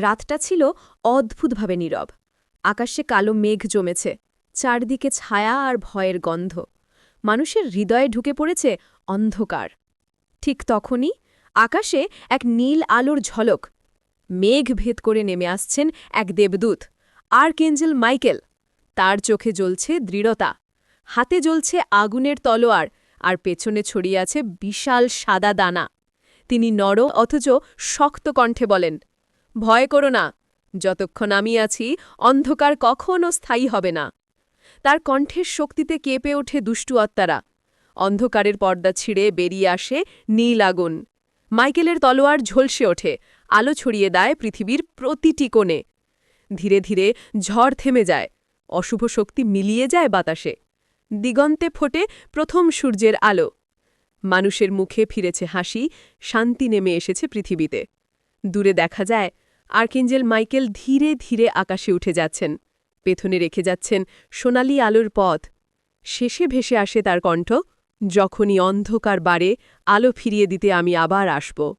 রাতটা ছিল অদ্ভুতভাবে নীরব। আকাশে কালো মেঘ জমেছে, চারদিকে ছায়া আর ভয়ের গন্ধ। মানুষের হৃদয়ে ঢুকে পড়েছে অন্ধকার। ঠিক তখনই আকাশে এক নীল আলোর ঝলক, মেঘ ভেদ করে নেমে আসছেন এক দেবদূত, আর্কেঞ্জেল মাইকেল। তার চোখে জ্বলছে দৃঢ়তা, হাতে জ্বলছে আগুনের তলোয়ার আর পেছনে ছড়িয়ে আছে বিশাল সাদা দানা। তিনি নর অথচ শক্ত কণ্ঠে বলেন ভয় করো না। যতক্ষণ আমি আছি, অন্ধকার কখনও স্থায়ী হবে না। তার কণ্ঠের শক্তিতে কেঁপে ওঠে দুষ্টু আত্মারা। অন্ধকারের পর্দা ছিঁড়ে বেরিয়ে আসে নীল আগুন। মাইকেলের তলোয়ার ঝলসে ওঠে। আলো ছড়িয়ে দেয় পৃথিবীর প্রতিটি কোণে। ধীরে ধীরে ঝড় থেমে যায়। অশুভ শক্তি মিলিয়ে যায় বাতাসে। দিগন্তে ফোটে প্রথম সূর্যের আলো। মানুষের মুখে ফিরেছে হাসি, শান্তি নেমে এসেছে পৃথিবীতে। দূরে দেখা যায় আর্কেঞ্জেল মাইকেল ধীরে ধীরে আকাশে উঠে যাচ্ছেন। পেথনে রেখে যাচ্ছেন সোনালি আলোর পথ। শেষে ভেসে আসে তার কণ্ঠ, যখনই অন্ধকার বাড়ে, আলো ফিরিয়ে দিতে আমি আবার আসব।